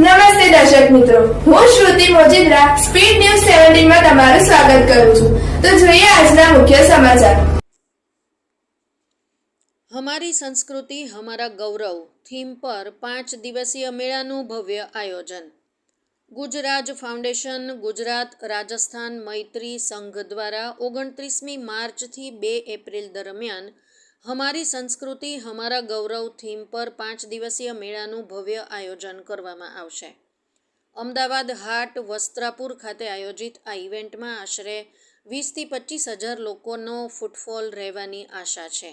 નમસ્તે દર્શક મિત્રો. હું શ્રુતિ મોજીદ્રા, સ્પીડ ન્યૂઝ સેવન્ટીનમાં તમારું સ્વાગત કરું છું. તો જોઈએ આજના મુખ્ય સમાચાર. હમારી સંસ્કૃતિ હમારા ગૌરવ, થીમ પર પાંચ દિવસીય મેળાનું ભવ્ય આયોજન. ગુજરાત ફાઉન્ડેશન, ગુજરાત, રાજસ્થાન મૈત્રી સંઘ દ્વારા ઓગણત્રીસમી માર્ચથી બે એપ્રિલ દરમિયાન હમારી સંસ્કૃતિ હમારા ગૌરવ થીમ પર પાંચ દિવસીય મેળાનું ભવ્ય આયોજન કરવામાં આવશે. અમદાવાદ હાટ વસ્ત્રાપુર ખાતે આયોજિત આ ઇવેન્ટમાં આશરે વીસથી પચીસ હજાર લોકોનો ફૂટફોલ રહેવાની આશા છે.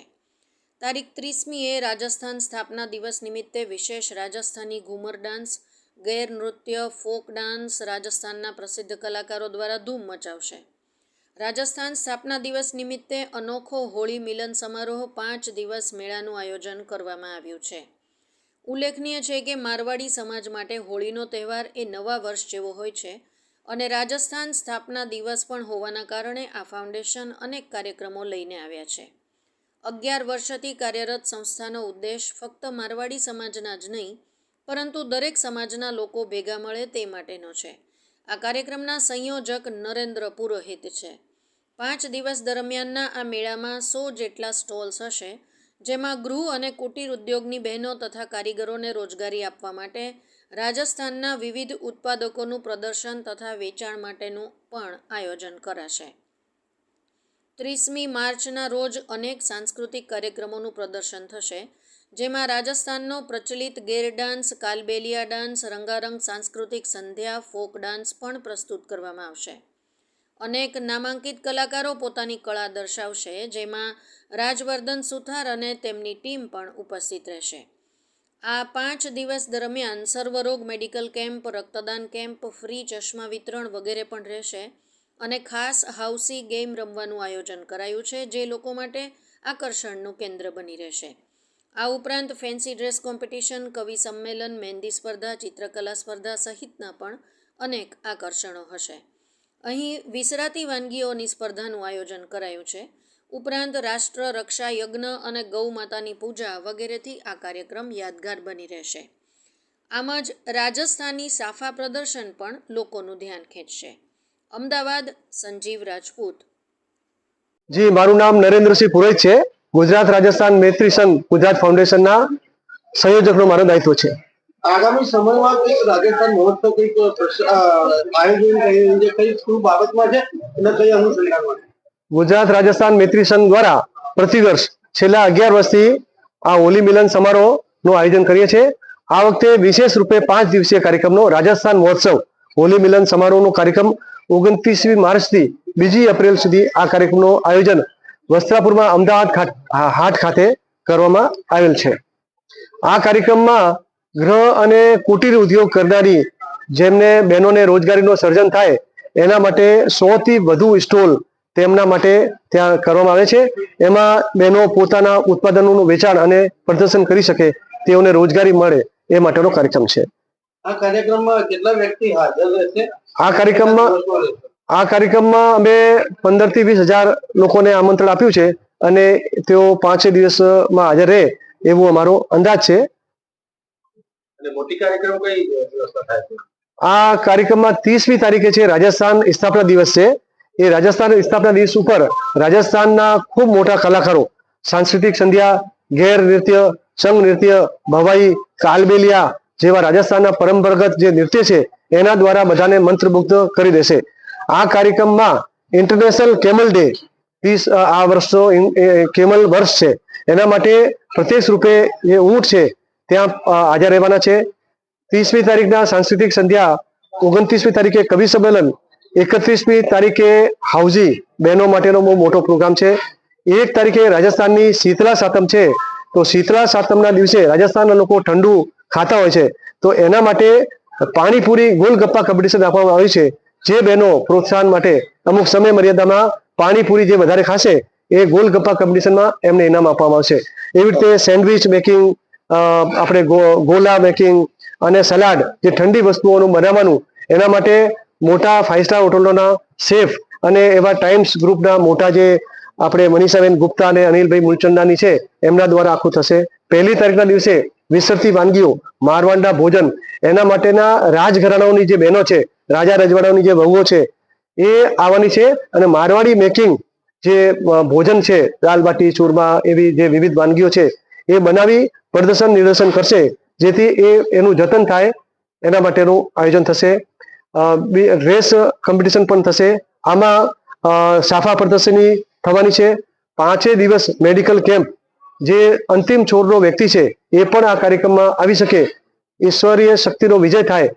તારીખ ત્રીસમીએ રાજસ્થાન સ્થાપના દિવસ નિમિત્તે વિશેષ રાજસ્થાની ઘૂમર ડાન્સ ગેર નૃત્ય ફોક ડાન્સ રાજસ્થાનના પ્રસિદ્ધ કલાકારો દ્વારા ધૂમ મચાવશે. રાજસ્થાન સ્થાપના દિવસ નિમિત્તે અનોખો હોળી મિલન સમારોહ પાંચ દિવસ મેળાનું આયોજન કરવામાં આવ્યું છે. ઉલ્લેખનીય છે કે મારવાડી સમાજ માટે હોળીનો તહેવાર એ નવા વર્ષ જેવો હોય છે અને રાજસ્થાન સ્થાપના દિવસ પણ હોવાના કારણે આ ફાઉન્ડેશન અનેક કાર્યક્રમો લઈને આવ્યા છે. અગિયાર વર્ષથી કાર્યરત સંસ્થાનો ઉદ્દેશ ફક્ત મારવાડી સમાજના જ નહીં, પરંતુ દરેક સમાજના લોકો ભેગા મળે તે માટેનો છે. આ કાર્યક્રમના સંયોજક નરેન્દ્ર પુરોહિત છે. પાંચ દિવસ દરમિયાનના આ મેળામાં સો જેટલા સ્ટોલ્સ હશે, જેમાં ગૃહ અને કુટીર ઉદ્યોગની બહેનો તથા કારીગરોને રોજગારી આપવા માટે, રાજસ્થાનના વિવિધ ઉત્પાદકોનું પ્રદર્શન તથા વેચાણ માટેનું પણ આયોજન કરાશે. ત્રીસમી માર્ચના રોજ અનેક સાંસ્કૃતિક કાર્યક્રમોનું પ્રદર્શન થશે, જેમાં રાજસ્થાનનો પ્રચલિત ગેર ડાન્સ, કાલબેલિયા ડાન્સ, રંગારંગ સાંસ્કૃતિક સંધ્યા, ફોક ડાન્સ પણ પ્રસ્તુત કરવામાં આવશે. અનેક નામાંકિત કલાકારો પોતાની કળા દર્શાવશે, જેમાં રાજવર્ધન સુથાર અને તેમની ટીમ પણ ઉપસ્થિત રહેશે. આ પાંચ દિવસ દરમિયાન સર્વરોગ મેડિકલ કેમ્પ, રક્તદાન કેમ્પ, ફ્રી ચશ્મા વિતરણ વગેરે પણ રહેશે અને ખાસ હાઉસી ગેમ રમવાનું આયોજન કરાયું છે, જે લોકો માટે આકર્ષણનું કેન્દ્ર બની રહેશે. આ ઉપરાંત ફેન્સી ડ્રેસ કોમ્પિટિશન, કવિ સંમેલન, મહેંદી સ્પર્ધા, ચિત્રકલા સ્પર્ધા સહિતના પણ અનેક આકર્ષણો હશે. અહીં વિસરાતી વાનગીઓની સ્પર્ધાનું આયોજન કરાયું છે. ઉપરાંત રાષ્ટ્ર, રક્ષા, યજ્ઞ અને ગૌ માતાની પૂજા વગેરેથી આ કાર્યક્રમ યાદગાર બની રહેશે. આમ જ રાજસ્થાની સાફા પ્રદર્શન પણ લોકોનું ધ્યાન ખેંચશે. અમદાવાદ, સંજીવ રાજપૂત. જી, મારું નામ નરેન્દ્રસિંહ પુરોહિત છે. ગુજરાત રાજસ્થાન મૈત્રી સંઘ, ગુજરાત ફાઉન્ડેશનના સંયોજકનો મારો દાયિત્વ છે. આગામી સમયમાં કંઈક રાજસ્થાન મહોત્સવ, કંઈક આયોજન કઈ શું બાબતમાં છે અને કઈ અનુસંધાનમાં ગુજરાત રાજસ્થાન મૈત્રી સંઘ દ્વારા પ્રતિવર્ષ છેલ્લા અગિયાર વર્ષથી આ હોલી મિલન સમારોહનું આયોજન કરીએ છીએ. આ વખતે વિશેષ રૂપે પાંચ દિવસીય કાર્યક્રમનો રાજસ્થાન મહોત્સવ, હોલી મિલન સમારોહનો કાર્યક્રમ ઓગણત્રીસમી માર્ચથી બીજી એપ્રિલ સુધી આ કાર્યક્રમનું આયોજન વસ્ત્રાપુરમાં અમદાવાદ હાટ ખાતે કરવામાં આવેલ છે. આ કાર્યક્રમમાં ગૃહ અને કુટીર ઉદ્યોગ કરનારી જેમને બહેનોને રોજગારીનું સર્જન થાય એના માટે સો થી વધુ સ્ટોલ તેમના માટે ત્યાં કરવામાં આવે છે. એમાં બહેનો પોતાના ઉત્પાદનોનું વેચાણ અને પ્રદર્શન કરી શકે તેઓને રોજગારી મળે એ માટેનો કાર્યક્રમ છે. આ કાર્યક્રમમાં કેટલા વ્યક્તિ હાજર રહેશે આ કાર્યક્રમમાં આ કાર્યક્રમમાં અમે પંદરથી વીસ હજાર લોકોને આમંત્રણ આપ્યું છે અને તેઓ પાંચે દિવસમાં હાજર રહે એવું અમારો અંદાજ છે. આ કાર્યક્રમમાં ત્રીસમી તારીખે છે રાજસ્થાન સ્થાપના દિવસ છે. એ રાજસ્થાન સ્થાપના દિવસ ઉપર રાજસ્થાનના ખૂબ મોટા કલાકારો, સાંસ્કૃતિક સંધ્યા ગેર નૃત્ય, સંઘ નૃત્ય, ભવાઈ, કાલબેલિયા જેવા રાજસ્થાનના પરંપરાગત જે નૃત્ય છે, એના દ્વારા બધાને મંત્રમુગ્ધ કરી દેશે. આ કાર્યક્રમમાં ઇન્ટરનેશનલ કેમલ ડે ત્રીસ, આ વર્ષનો કેમલ વર્ષ છે. એના માટે પ્રત્યક્ષ રૂપે જે ઊંટ છે ત્યાં હાજર રહેવાના છે. ત્રીસમી તારીખના સાંસ્કૃતિક સંધ્યા, ઓગણત્રીસમી તારીખે કવિ સંમેલન, એકત્રીસમી તારીખે હાઉઝી બહેનો માટેનો બહુ મોટો પ્રોગ્રામ છે. એક તારીખે રાજસ્થાનની શીતળા સાતમ છે. તો શીતળા સાતમના દિવસે રાજસ્થાનના લોકો ઠંડુ ખાતા હોય છે. તો એના માટે પાણીપુરી ગોલગપ્પા કોમ્પિટિશન આપવામાં આવ્યું છે. જે બહેનો પ્રોત્સાહન માટે અમુક સમય મર્યાદામાં પાણીપુરી જે વધારે ખાશે, એ ગોલગપ્પા કોમ્પિટિશનમાં એમને ઇનામ આપવામાં આવશે. એવી રીતે સેન્ડવિચ મેકિંગ આપણે ગોલા મેકિંગ અને સલાડ જે ઠંડી વસ્તુઓનું બનાવવાનું, એના માટે મોટા ફાઇવ સ્ટાર હોટલોના શેફ અને એવા ટાઈમ્સ ગ્રુપના મોટા જે આપણે મનીષાબેન ગુપ્તા અને અનિલભાઈ મૂલચંદાની છે, એમના દ્વારા આખું થશે. પહેલી તારીખના દિવસે વિસરતી વાનગીઓ, મારવાંડા ભોજન, એના માટેના રાજઘરાણાઓની જે બહેનો છે, રાજા રજવાડાઓની જે વહુઓ છે, એ આવવાની છે અને મારવાડી મેકિંગ જે ભોજન છે, દાલ બાટી, ચૂરમા, એવી જે વિવિધ વાનગીઓ છે એ બનાવી પ્રદર્શન નિદર્શન કરશે, જેથી એ એનું જતન થાય, એના માટેનું આયોજન થશે. રેસ કોમ્પિટિશન પણ થશે. આમાં સાફા પ્રદર્શની થવાની છે. પાંચે દિવસ મેડિકલ કેમ્પ જે અંતિમ છોડનો વ્યક્તિ છે, એ પણ આ કાર્યક્રમમાં આવી શકે. ઈશ્વરીય શક્તિનો વિજય થાય.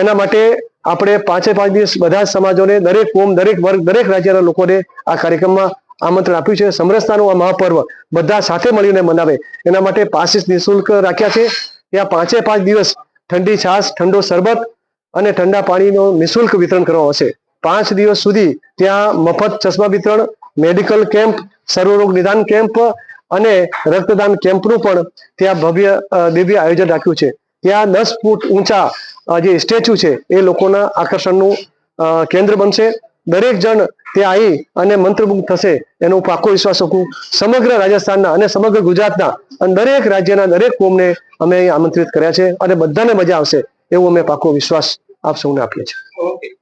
એના માટે આપણે પાંચે પાંચ દિવસ બધા સમાજોને, દરેક કોમ, દરેક વર્ગ, દરેક રાજ્યના લોકોને આ કાર્યક્રમમાં આમંત્રણ આપ્યું છે. સમરસતાનું આ મહાપર્વ બધા સાથે મળીને મનાવે. એના માટે પાસીસ નિઃશુલ્ક રાખ્યા છે. ત્યાં પાંચે પાંચ દિવસ ઠંડી છાશ, ઠંડો શરબત અને ઠંડા પાણીનું નિઃશુલ્ક વિતરણ કરવામાં આવશે. પાંચ દિવસ સુધી ત્યાં મફત ચશ્મા વિતરણ, મેડિકલ કેમ્પ, સર્વરોગ નિદાન કેમ્પ અને રક્તદાન કેમ્પનું પણ ત્યાં ભવ્ય દિવ્ય આયોજન રાખ્યું છે. ત્યાં દસ ફૂટ ઊંચા જે સ્ટેચ્યુ છે, એ લોકોના આકર્ષણનું કેન્દ્ર બનશે. દરેક જણ ત્યાં આવી અને મંત્રમુગ્ધ થશે, એનો પાકો વિશ્વાસ રાખું. સમગ્ર રાજસ્થાનના અને સમગ્ર ગુજરાતના અને દરેક રાજ્યના દરેક કોમને અમે આમંત્રિત કર્યા છે અને બધાને મજા આવશે, એવો અમે પાકો વિશ્વાસ આપ સૌને આપીએ છીએ.